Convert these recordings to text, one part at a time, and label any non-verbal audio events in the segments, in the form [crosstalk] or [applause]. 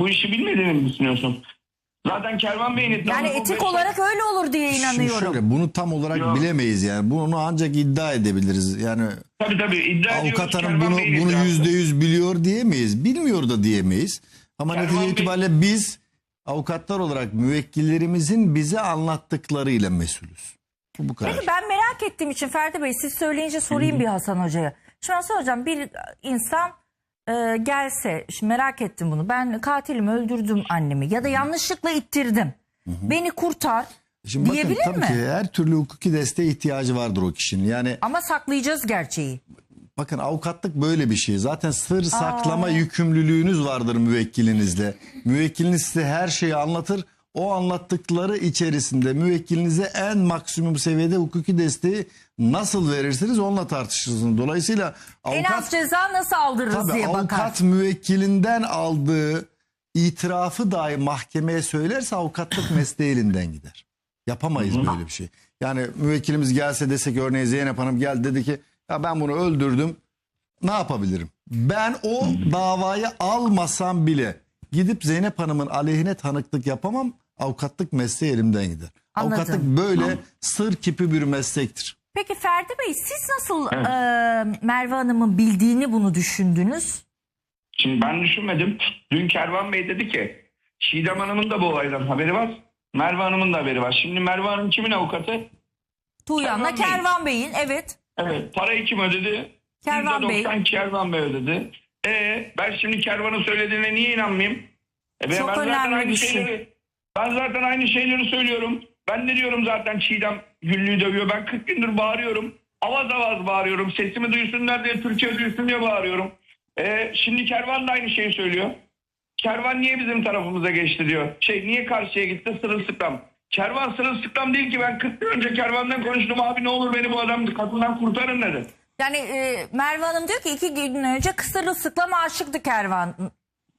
bu işi bilmediğini mi düşünüyorsun? Zaten Kervan Bey'in Yani etik beş- olarak öyle olur diye Şimdi inanıyorum. şöyle, bunu tam olarak Yok. bilemeyiz yani. Bunu ancak iddia edebiliriz. Yani Tabii tabii iddia ediyoruz. avukat hanım bunu bunu yüzde yüz biliyor diyemeyiz. Bilmiyor da diyemeyiz. Ama Kervan netice Bey- itibariyle biz avukatlar olarak müvekkillerimizin bize anlattıklarıyla mesulüz. Bu bu kadar. Peki ben merak ettiğim için Ferdi Bey siz söyleyince sorayım bir Hasan Hoca'ya. Şimdi Hasan Hocam bir insan e, gelse şimdi merak ettim bunu. Ben katilimi öldürdüm annemi ya da yanlışlıkla ittirdim. Beni kurtar Şimdi bakın diyebilir tabii mi? ki her türlü hukuki desteğe ihtiyacı vardır o kişinin. Yani ama saklayacağız gerçeği. Bakın avukatlık böyle bir şey. Zaten sır saklama yükümlülüğünüz vardır müvekkilinizle. Müvekkiliniz size her şeyi anlatır. O anlattıkları içerisinde müvekkilinize en maksimum seviyede hukuki desteği nasıl verirsiniz onunla tartışırsınız. Dolayısıyla En az avukat, ceza nasıl aldırırız tabii, diye bakar. avukat müvekkilinden aldığı itirafı dahi mahkemeye söylerse avukatlık [clears throat] mesleği elinden gider. Yapamayız böyle bir şey. Yani müvekkilimiz gelse dese ki örneğin Zeynep Hanım geldi dedi ki ya ben bunu öldürdüm ne yapabilirim? Ben o davayı almasam bile gidip Zeynep Hanım'ın aleyhine tanıklık yapamam. Avukatlık mesleği elimden gider. Anladım. Avukatlık böyle sır kipi bir meslektir. Peki Ferdi Bey siz nasıl e, Merve Hanım'ın bildiğini bunu düşündünüz? Şimdi ben düşünmedim. Dün Kervan Bey dedi ki Çiğdem Hanım'ın da bu olaydan haberi var. Merve Hanım'ın da haberi var. Şimdi Merve Hanım kimin avukatı? Tuğyan'la Kervan Bey. Kervan Bey'in evet. Evet. Parayı kim ödedi? Kervan Bey. %90 Kervan Bey ödedi. E ben şimdi Kervan'ın söylediğine niye inanmayayım? E ben, Çok ben zaten önemli aynı bir şey. şeyleri ben zaten aynı şeyleri söylüyorum. Ben de diyorum zaten Çiğdem Güllü'yü dövüyor. Ben 40 gündür bağırıyorum. Avaz avaz bağırıyorum. Sesimi duysunlar diye Türkiye duysun diye bağırıyorum. E, şimdi Kervan da aynı şeyi söylüyor. Kervan niye bizim tarafımıza geçti diyor. Şey niye karşıya gitti sırılsıklam. Kervan sırılsıklam değil ki ben 40 gün önce Kervan'dan konuştum abi ne olur beni bu adam kadından kurtarın dedi. Yani e, Merve Hanım diyor ki iki gün önce kısırlı sıklama aşıktı Kervan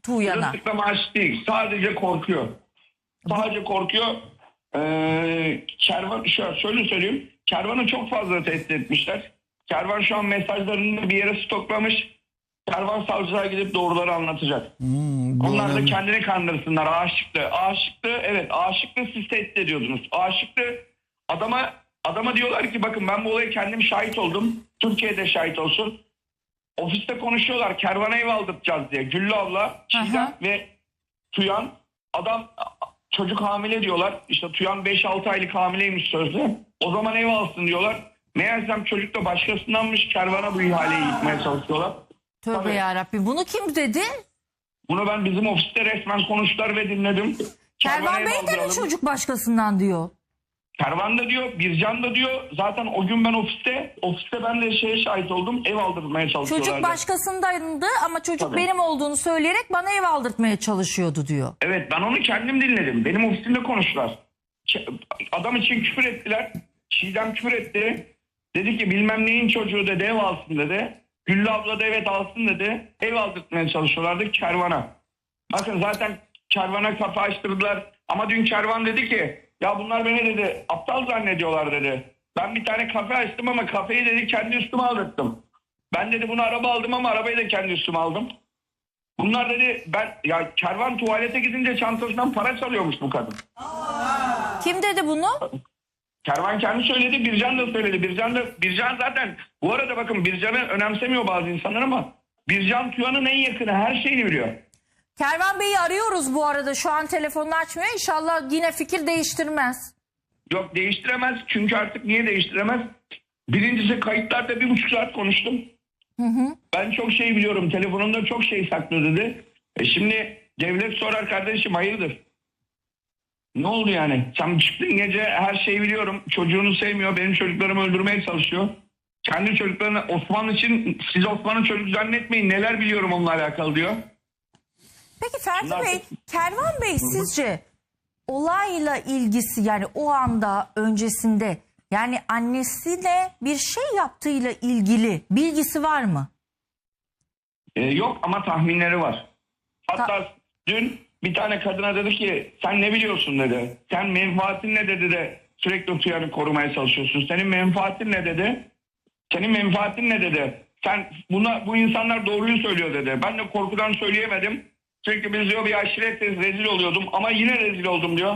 Tuğyan'a. Sırılsıklam aşık değil. Sadece korkuyor. Sadece korkuyor. Ee, Kervan şöyle, şöyle söyleyeyim. Kervan'ı çok fazla tehdit etmişler. Kervan şu an mesajlarını bir yere stoklamış. Kervan savcılığa gidip doğruları anlatacak. Hmm, bu Onlar da önemli. kendini kandırsınlar. Aşıktı. Aşıktı. Evet aşıktı siz tehdit ediyordunuz. Aşıktı. Adama adama diyorlar ki bakın ben bu olaya kendim şahit oldum. Türkiye'de şahit olsun. Ofiste konuşuyorlar. Kervana ev aldırtacağız diye. Güllü abla, Çiğdem ve Tuyan. Adam çocuk hamile diyorlar. İşte Tuyan 5-6 aylık hamileymiş sözlü. O zaman ev alsın diyorlar. Meğersem çocuk da başkasındanmış. Kervana bu ihaleyi yıkmaya çalışıyorlar. Tövbe Tabii. yarabbim. Bunu kim dedi? Bunu ben bizim ofiste resmen konuştular ve dinledim. Kervan Bey de mi çocuk başkasından diyor. Kervan da diyor, Bircan da diyor. Zaten o gün ben ofiste, ofiste ben de şeye şahit oldum. Ev aldırmaya çalışıyorlardı. Çocuk başkasındaydı ama çocuk Tabii. benim olduğunu söyleyerek bana ev aldırtmaya çalışıyordu diyor. Evet ben onu kendim dinledim. Benim ofisimde konuştular. Adam için küfür ettiler. Çiğdem küfür etti. Dedi ki bilmem neyin çocuğu dedi ev alsın dedi. Güllü abla da evet alsın dedi. Ev aldırtmaya çalışıyorlardı kervana. Bakın zaten kervana kafa açtırdılar. Ama dün kervan dedi ki ya bunlar beni dedi aptal zannediyorlar dedi. Ben bir tane kafe açtım ama kafeyi dedi kendi üstüme aldırttım. Ben dedi bunu araba aldım ama arabayı da kendi üstüme aldım. Bunlar dedi ben ya kervan tuvalete gidince çantasından para çalıyormuş bu kadın. Kim dedi bunu? Kervan kendi söyledi, Bircan da söyledi. Bircan da Bircan zaten bu arada bakın Bircan'ı önemsemiyor bazı insanlar ama Bircan Tuyan'ın en yakını her şeyini biliyor. Kervan Bey'i arıyoruz bu arada. Şu an telefonunu açmıyor. İnşallah yine fikir değiştirmez. Yok değiştiremez çünkü artık niye değiştiremez? Birincisi kayıtlarda bir buçuk saat konuştum. Ben çok şey biliyorum. Telefonumda çok şey saklı dedi. E şimdi devlet sorar kardeşim hayırdır? Ne oldu yani? Sen çıktın gece her şeyi biliyorum. Çocuğunu sevmiyor. Benim çocuklarımı öldürmeye çalışıyor. Kendi çocuklarını Osman için siz Osman'ın çocuk zannetmeyin. Neler biliyorum onunla alakalı diyor. Peki Ferdi Bunlar- Bey, Kervan Bey sizce olayla ilgisi yani o anda öncesinde yani annesiyle bir şey yaptığıyla ilgili bilgisi var mı? Ee, yok ama tahminleri var. Hatta Ta- dün bir tane kadına dedi ki sen ne biliyorsun dedi. Sen menfaatin ne dedi de sürekli Tuyan'ı korumaya çalışıyorsun. Senin menfaatin ne dedi. Senin menfaatin ne dedi. Sen buna bu insanlar doğruyu söylüyor dedi. Ben de korkudan söyleyemedim. Çünkü biz diyor bir aşiretiz rezil oluyordum ama yine rezil oldum diyor.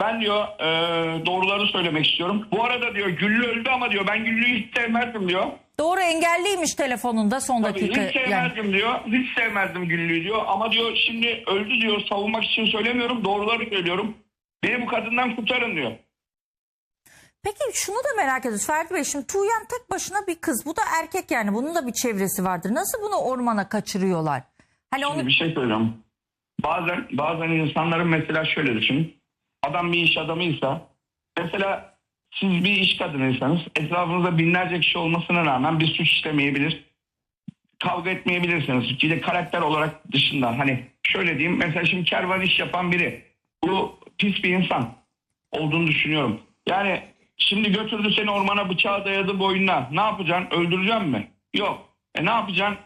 Ben diyor e, doğruları söylemek istiyorum. Bu arada diyor Güllü öldü ama diyor ben Güllü'yü hiç sevmezdim diyor. Doğru engelliymiş telefonunda son Tabii dakika. hiç Yani. sevmezdim diyor. Hiç sevmezdim Güllü'yü diyor. Ama diyor şimdi öldü diyor. Savunmak için söylemiyorum. Doğruları söylüyorum. Beni bu kadından kurtarın diyor. Peki şunu da merak ediyoruz Ferdi Bey. Şimdi Tuğyan tek başına bir kız. Bu da erkek yani. Bunun da bir çevresi vardır. Nasıl bunu ormana kaçırıyorlar? Hani onu Şimdi bir şey söyleyeceğim. Bazen bazen insanların mesela şöyle düşünün. Adam bir iş adamıysa mesela siz bir iş kadınıysanız etrafınızda binlerce kişi olmasına rağmen bir suç işlemeyebilir. Kavga etmeyebilirsiniz. Bir de karakter olarak dışından hani şöyle diyeyim mesela şimdi kervan iş yapan biri bu pis bir insan olduğunu düşünüyorum. Yani şimdi götürdü seni ormana bıçağı dayadı boynuna. Ne yapacaksın? Öldüreceksin mi? Yok. E ne yapacaksın?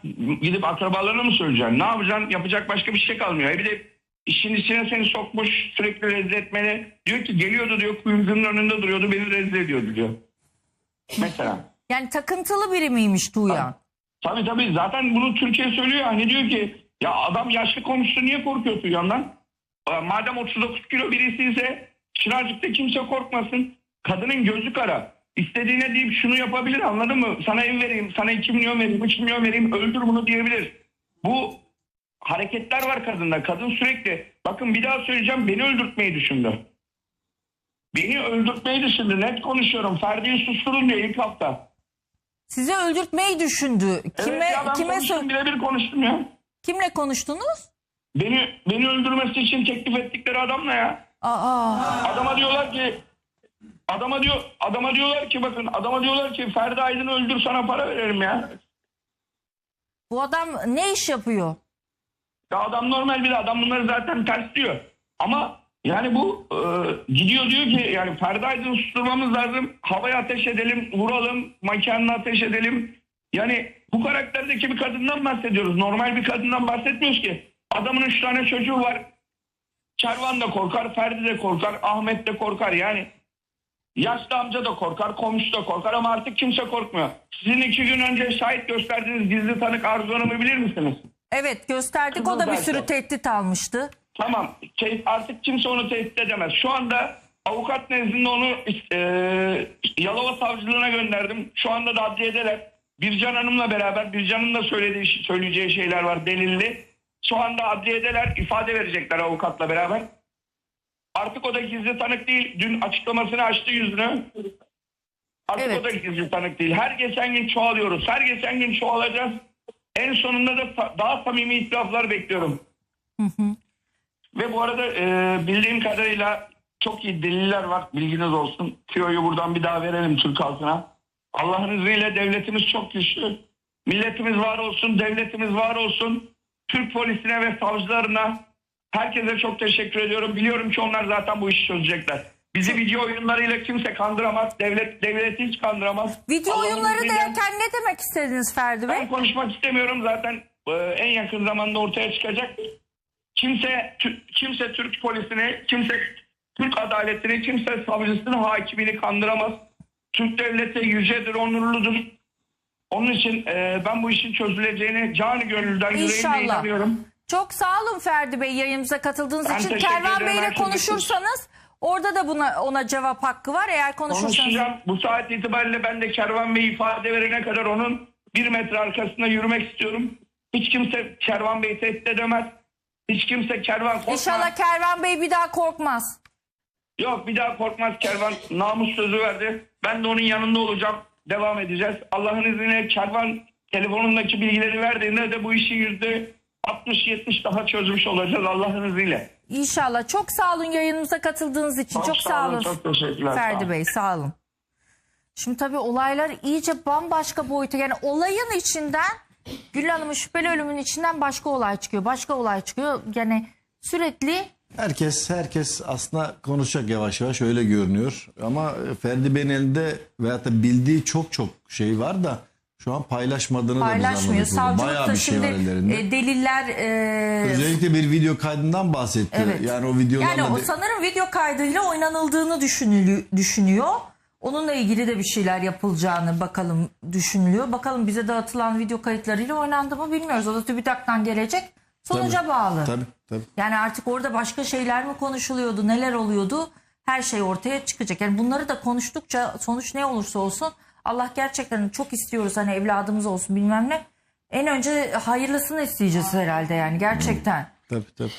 Gidip akrabalarına mı söyleyeceksin? Ne yapacaksın? Yapacak başka bir şey kalmıyor. E bir de işin içine seni sokmuş sürekli rezil etmeli. Diyor ki geliyordu diyor kuyumcunun önünde duruyordu beni rezil ediyordu diyor. Mesela. yani takıntılı biri miymiş Tuğyan? Tabii tabii zaten bunu Türkiye söylüyor. Hani diyor ki ya adam yaşlı komşusu niye korkuyor Tuğyan'dan? Aa, Madem 39 kilo birisi ise Çınarcık'ta kimse korkmasın. Kadının gözü kara. İstediğine deyip şunu yapabilir anladın mı? Sana ev vereyim, sana 2 milyon vereyim, 3 milyon vereyim öldür bunu diyebilir. Bu hareketler var kadında. Kadın sürekli bakın bir daha söyleyeceğim beni öldürtmeyi düşündü. Beni öldürtmeyi düşündü. Net konuşuyorum. Ferdi'yi susturun diyor ilk hafta. Sizi öldürtmeyi düşündü. Kime evet ya ben kime konuştum birebir konuştum ya. kimle konuştunuz? Beni beni öldürmesi için teklif ettikleri adamla ya. Aa, Adama diyorlar ki adama diyor adama diyorlar ki bakın adama diyorlar ki Ferdi Aydın'ı öldür sana para verelim ya. bu adam ne iş yapıyor? Ya adam normal bir adam bunları zaten ters diyor. Ama yani bu e, gidiyor diyor ki yani Ferdi Aydın'ı susturmamız lazım. Havaya ateş edelim, vuralım, makineyle ateş edelim. Yani bu karakterdeki bir kadından bahsediyoruz. Normal bir kadından bahsetmiyoruz ki. Adamın üç tane çocuğu var. Kervan da korkar, Ferdi de korkar, Ahmet de korkar. Yani yaşlı amca da korkar, komşu da korkar ama artık kimse korkmuyor. Sizin iki gün önce şahit gösterdiğiniz gizli tanık Arzu Hanım'ı bilir misiniz? Evet gösterdik o da bir sürü tehdit almıştı. Tamam. Artık kimse onu tehdit edemez. Şu anda avukat nezdinde onu e, Yalova savcılığına gönderdim. Şu anda da adliyedeler. Bircan Hanım'la beraber Bircan'ın da söylediği söyleyeceği şeyler var delilli. Şu anda adliyedeler ifade verecekler avukatla beraber. Artık o da gizli tanık değil. Dün açıklamasını açtı yüzünü. Artık Evet. o da gizli tanık değil. Her geçen gün çoğalıyoruz. Her geçen gün çoğalacağız. En sonunda da daha samimi itiraflar bekliyorum. Ve bu arada e, bildiğim kadarıyla çok iyi deliller var. Bilginiz olsun. Tüyoyu buradan bir daha verelim Türk halkına. Allah'ın izniyle devletimiz çok güçlü. Milletimiz var olsun, devletimiz var olsun. Türk polisine ve savcılarına herkese çok teşekkür ediyorum. Biliyorum ki onlar zaten bu işi çözecekler. Bizi video oyunlarıyla kimse kandıramaz. Devlet devleti hiç kandıramaz. Video Allah'ın oyunları izniyle- derken ne demek istediniz Ferdi Bey? ben konuşmak istemiyorum zaten e, en yakın zamanda ortaya çıkacak. Kimse tü- kimse Türk polisini, kimse Türk adaletini, kimse savcısını, hakimini kandıramaz. Türk devleti yücedir, onurludur. Onun için e, ben bu işin çözüleceğine canı gönülden yüreğimle İnşallah. inanıyorum. Çok sağ olun Ferdi Bey yayınımıza katıldığınız Ben için. Kervan. Bey ile Herkese konuşursanız orada da buna ona cevap hakkı var. Eğer konuşursanız Konuşacağım. Bu saat itibariyle ben de Kervan Bey ifade verene kadar onun bir metre arkasında yürümek istiyorum. Hiç kimse Kervan Bey'i tehdit edemez. Hiç kimse Kervan korkmaz. İnşallah Kervan Bey bir daha korkmaz. Yok bir daha korkmaz Kervan. Namus sözü verdi. Ben de onun yanında olacağım. Devam edeceğiz. Allah'ın izniyle Kervan telefonundaki bilgileri verdiğinde de bu işi yüzde 60-70 daha çözmüş olacağız Allah'ın izniyle. İnşallah. Çok sağ olun yayınımıza katıldığınız için. Çok, sağ olun. Çok teşekkürler. Ferdi. Bey sağ olun. Şimdi tabii olaylar iyice bambaşka boyuta. Yani olayın içinden Gül Hanım'ın şüpheli ölümünün içinden başka olay çıkıyor. Başka olay çıkıyor. Yani sürekli Herkes herkes aslında konuşacak yavaş yavaş öyle görünüyor. Ama Ferdi Bey'in elinde veyahut da bildiği çok çok şey var da şu an paylaşmadığını da biz paylaşmıyor. anladık. burada. Bayağı bir şey var ellerinde. e, deliller e, Özellikle bir video kaydından bahsetti. Evet. Yani o videolarla Yani o sanırım video kaydıyla oynanıldığını düşünüyor. Onunla ilgili de bir şeyler yapılacağını bakalım düşünülüyor. Bakalım bize dağıtılan video kayıtlarıyla oynandı mı bilmiyoruz. O da TÜBİTAK'tan gelecek. sonuca bağlı. Tabii tabii. Yani artık orada başka şeyler mi konuşuluyordu, neler oluyordu? Her şey ortaya çıkacak. Yani bunları da konuştukça sonuç ne olursa olsun Allah gerçekten çok istiyoruz hani evladımız olsun bilmem ne. En önce hayırlısını isteyeceğiz herhalde yani gerçekten. Tabii tabii.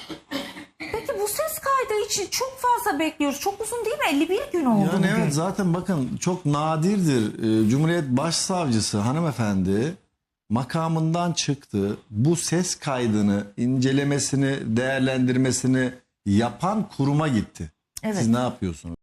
Peki bu ses kaydı için çok fazla bekliyoruz. Çok uzun değil mi? 51 gün oldu Yani bugün. evet zaten bakın çok nadirdir. Ee, Cumhuriyet Başsavcısı hanımefendi makamından çıktı. Bu ses kaydını incelemesini, değerlendirmesini yapan kuruma gitti. Evet. Siz ne yapıyorsunuz?